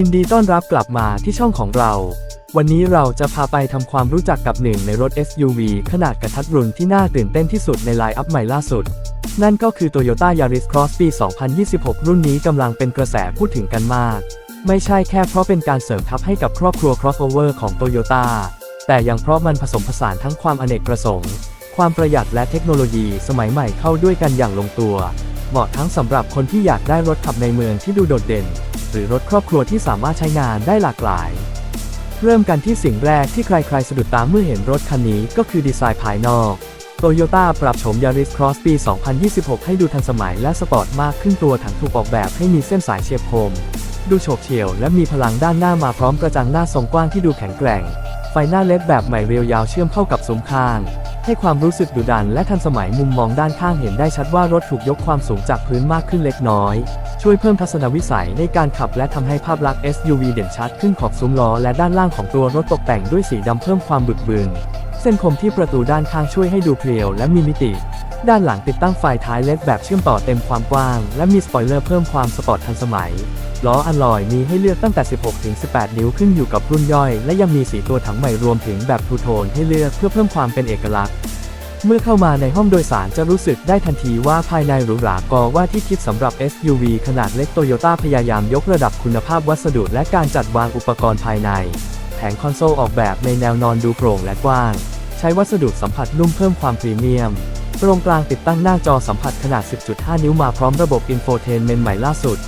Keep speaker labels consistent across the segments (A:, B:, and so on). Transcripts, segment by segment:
A: ยินดีต้อนรับกลับมาที่ช่องของเรา วันนี้เราจะพาไปทำความรู้จักกับหนึ่งในรถ SUV ขนาดกระทัดรัดที่น่าตื่นเต้นที่สุดในไลน์อัพใหม่ล่าสุด นั่นก็คือ Toyota Yaris Cross ปี 2026 รุ่นนี้กำลังเป็นกระแสพูดถึงกันมาก ไม่ใช่แค่เพราะเป็นการเสริมทัพให้กับครอบครัว crossover ของ Toyota แต่ยังเพราะมันผสมผสานทั้งความอเนกประสงค์ ความประหยัดและเทคโนโลยีสมัยใหม่เข้าด้วยกันอย่างลงตัว เหมาะทั้งสำหรับคนที่อยากได้รถขับในเมืองที่ดูโดดเด่น รือรถครอบครัวที่สามารถใช้งานได้หลากหลาย เริ่มกันที่สิ่งแรกที่ใครๆสะดุดตาเมื่อเห็นรถคันนี้ก็คือดีไซน์ภายนอกโตโยต้าปรับโฉม Yaris Cross ปี 2026 ให้ดูทันสมัยและสปอร์ตมากขึ้นตัวถังถูกออกแบบให้มีเส้นสายเฉียบคม ดูโฉบเฉี่ยวและมีพลังด้านหน้ามาพร้อมกระจังหน้าทรงกว้างที่ดูแข็งแกร่ง ไฟหน้าเลดแบบใหม่เรียวยาวเชื่อมเข้ากับซุ้มข้าง ให้ความรู้สึกดุดันและทันสมัยมุมมองด้านข้างเห็นได้ชัดว่ารถถูกยกความสูงจากพื้นมากขึ้นเล็กน้อย ช่วยเพิ่มทัศนวิสัยในการขับและทำให้ภาพลักษณ์ SUV เด่นชัดขึ้นขอบซุ้มล้อและด้านล่างของตัวรถตกแต่งด้วยสีดำเพิ่มความบึกบึน เส้นคมที่ประตูด้านข้างช่วยให้ดูเพรียวและมีมิติ ด้านหลังติดตั้งไฟท้ายเลดแบบเชื่อมต่อเต็มความกว้าง และมีสปอยเลอร์เพิ่มความสปอร์ตทันสมัย ล้ออลลอยมีให้เลือกตั้งแต่ 16-18 นิ้วขึ้นอยู่กับรุ่นย่อย และยังมีสีตัวถังใหม่รวมถึงแบบทูโทนให้เลือกเพื่อเพิ่มความเป็นเอกลักษณ์ เมื่อเข้ามาในห้องโดยสารจะรู้สึกได้ทันทีว่าภายในหรูหรากอว่าที่คิดสำหรับ SUV ขนาดเล็กโตโยต้าพยายามยกระดับคุณภาพวัสดุและการจัดวางอุปกรณ์ภายใน แผงคอนโซลออกแบบในแนวนอนดูโปร่งและกว้าง ใช้วัสดุสัมผัสนุ่มเพิ่มความพรีเมียม ตรงกลางติดตั้งหน้าจอสัมผัสขนาด 10.5 นิ้วมาพร้อมระบบอินโฟเทนเมนต์ใหม่ล่าสุด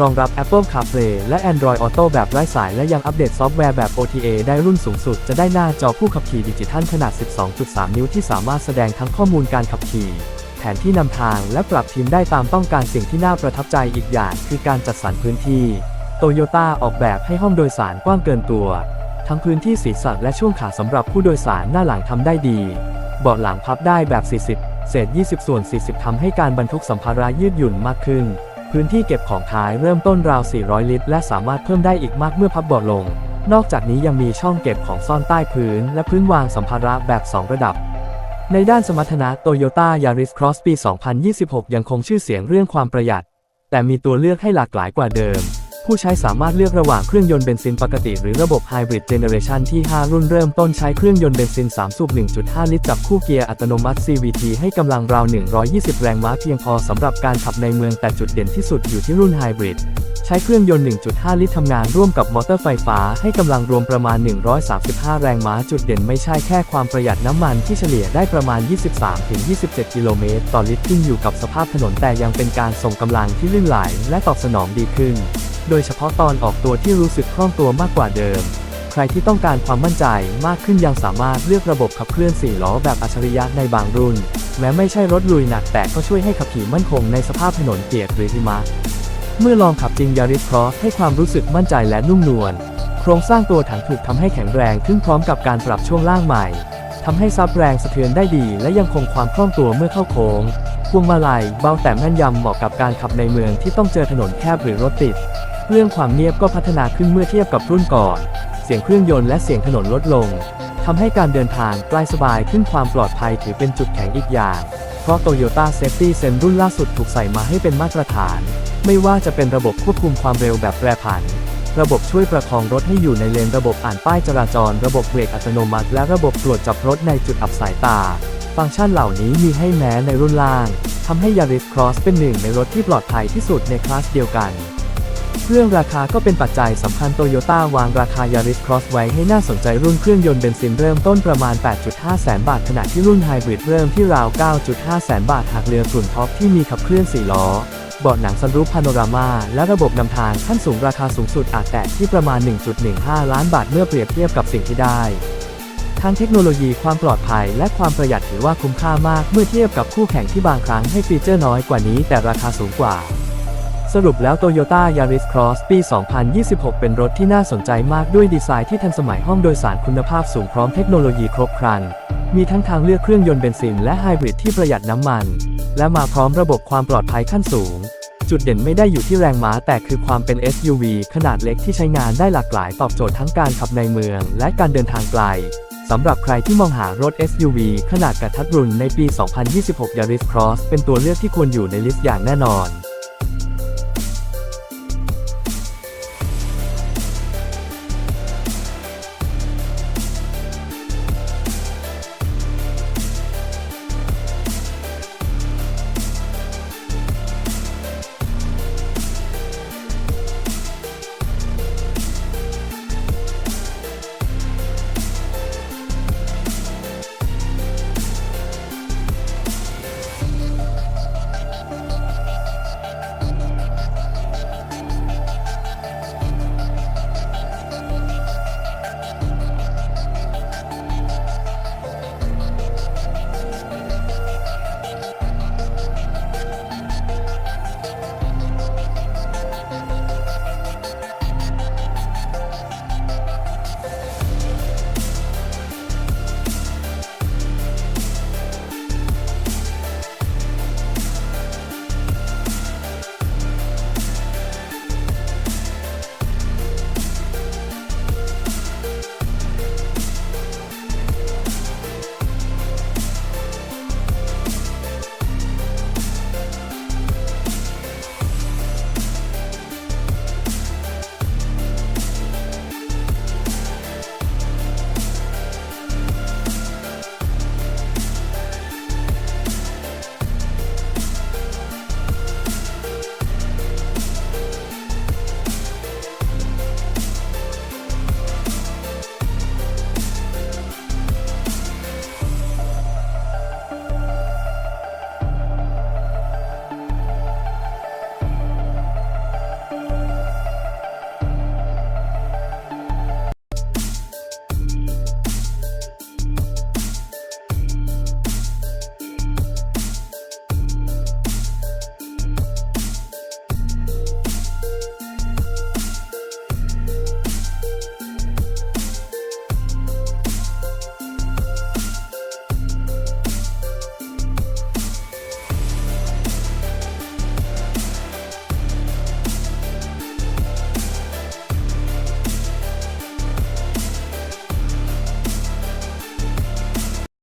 A: รองรับ Apple CarPlay และ Android Auto แบบไร้สาย และยังอัปเดตซอฟต์แวร์แบบ OTA ได้รุ่นสูงสุด จะได้หน้าจอผู้ขับขี่ดิจิทัลขนาด 12.3 นิ้วที่สามารถแสดงทั้งข้อมูลการขับขี่ แผนที่นำทางและปรับทีมได้ตามต้องการสิ่งที่น่าประทับใจอีกอย่าง คือการจัดสรรพื้นที่โตโยต้าออกแบบให้ห้องโดยสารกว้างเกินตัว ทั้งพื้นที่ศีรษะและช่วงขาสำหรับผู้โดยสารหน้าหลังทำได้ดี เบาะหลังพับได้แบบ 40 เศษ 20 ส่วน 40ทำให้การบรรทุกสัมภาระยืดหยุ่นมากขึ้น พื้นที่เก็บของท้ายเริ่มต้นราว 400 ลิตร และสามารถเพิ่มได้อีกมากเมื่อพับเบาะลง นอกจากนี้ยังมีช่องเก็บของซ่อนใต้พื้น และพื้นวางสัมภาระแบบ 2 ระดับ ในด้านสมรรถนะ Toyota Yaris Cross ปี 2026 ยังคงชื่อเสียงเรื่องความประหยัด แต่มีตัวเลือกให้หลากหลายกว่าเดิม ผู้ใช้สามารถเลือกระหว่างเครื่องยนต์เบนซินปกติหรือระบบ Hybrid Generation ที่ 5 รุ่นเริ่มต้นใช้เครื่องยนต์เบนซิน 3 สูบ 1.5 ลิตรจับคู่เกียร์อัตโนมัติ CVT ให้กำลังราว 120 แรงม้าเพียงพอสำหรับการขับในเมืองแต่จุดเด่นที่สุดอยู่ที่รุ่น Hybrid ใช้เครื่องยนต์ 1.5 ลิตรทำงานร่วมกับมอเตอร์ไฟฟ้าให้กำลังรวมประมาณ 135 แรงม้าจุดเด่นไม่ใช่แค่ความประหยัดน้ำมันที่เฉลี่ยได้ประมาณ 23-27 กิโลเมตรต่อลิตรขึ้นอยู่กับสภาพถนนแต่ยังเป็นการส่งกำลังที่ลื่นไหลและตอบสนองดีขึ้น โดยเฉพาะตอนออกตัวที่รู้สึกคล่องตัวมากกว่าเดิม ใครที่ต้องการความมั่นใจมากขึ้นยังสามารถเลือกระบบขับเคลื่อน4ล้อแบบอัจฉริยะในบางรุ่น แม้ไม่ใช่รถลุยหนักแต่ก็ช่วยให้ขับขี่มั่นคงในสภาพถนนเปียกหรือหิมะ เมื่อลองขับจริง Yaris Cross ให้ความรู้สึกมั่นใจและนุ่มนวล โครงสร้างตัวถังถูกทำให้แข็งแรงขึ้นพร้อมกับการปรับช่วงล่างใหม่ทำให้ซับแรงสะเทือนได้ดี และยังคงความคล่องตัวเมื่อเข้าโค้งพวงมาลัยเบาแต่แม่นยำเหมาะกับการขับในเมืองที่ต้องเจอถนนแคบหรือรถติด เรื่องความเงียบก็พัฒนาขึ้นเมื่อเทียบกับรุ่นก่อน เสียงเครื่องยนต์และเสียงถนนลดลงทำให้การเดินทางใกล้สบายขึ้นความปลอดภัยถือเป็นจุดแข็งอีกอย่าง เพราะ Toyota Safety Sense รุ่นล่าสุดถูกใส่มาให้เป็นมาตรฐาน ไม่ว่าจะเป็นระบบควบคุมความเร็วแบบแปรผัน ระบบช่วยประคองรถให้อยู่ในเลนระบบอ่านป้ายจราจร ระบบเบรกอัตโนมัติ และระบบตรวจจับรถในจุดอับสายตา ฟังก์ชันเหล่านี้มีให้แม้ในรุ่นล่างทำให้ Yaris Cross เป็นหนึ่งในรถที่ปลอดภัยที่สุดในคลาสเดียวกัน เรื่องราคาก็เป็นปัจจัยสำคัญโตโยต้าวางราคา Yaris Cross ไว้ให้น่าสนใจรุ่นเครื่องยนต์เบนซินเริ่มต้นประมาณ 8.5 แสนบาท ขณะที่รุ่นไฮบริดเริ่มที่ราว 9.5 แสนบาท หากเรือส่วนท็อปที่มีขับเคลื่อน 4 ล้อ เบาะหนังซันรูฟพาโนรามา และระบบนำทางขั้นสูงราคาสูงสุดอาจแตะที่ประมาณ 1.15 ล้านบาทเมื่อเปรียบเทียบกับสิ่งที่ได้ทั้งเทคโนโลยีความปลอดภัยและความประหยัดถือว่าคุ้มค่ามากเมื่อเทียบกับคู่แข่งที่บางครั้งให้ฟีเจอร์น้อยกว่านี้แต่ราคาสูงกว่า สรุปแล้ว Toyota Yaris Cross ปี 2026 เป็นรถที่น่าสนใจมากด้วยดีไซน์ที่ทันสมัยห้องโดยสารคุณภาพสูงพร้อมเทคโนโลยีครบครัน มีทั้งทางเลือกเครื่องยนต์เบนซินและไฮบริดที่ประหยัดน้ำมัน และมาพร้อมระบบความปลอดภัยขั้นสูง จุดเด่นไม่ได้อยู่ที่แรงม้าแต่คือความเป็น SUV ขนาดเล็กที่ใช้งานได้หลากหลายตอบโจทย์ทั้งการขับในเมือง และการเดินทางไกลสำหรับใครที่มองหารถ SUV ขนาดกระทัดรุนในปี 2026 Yaris Cross เป็นตัวเลือกที่ควรอยู่ในลิสต์อย่างแน่นอน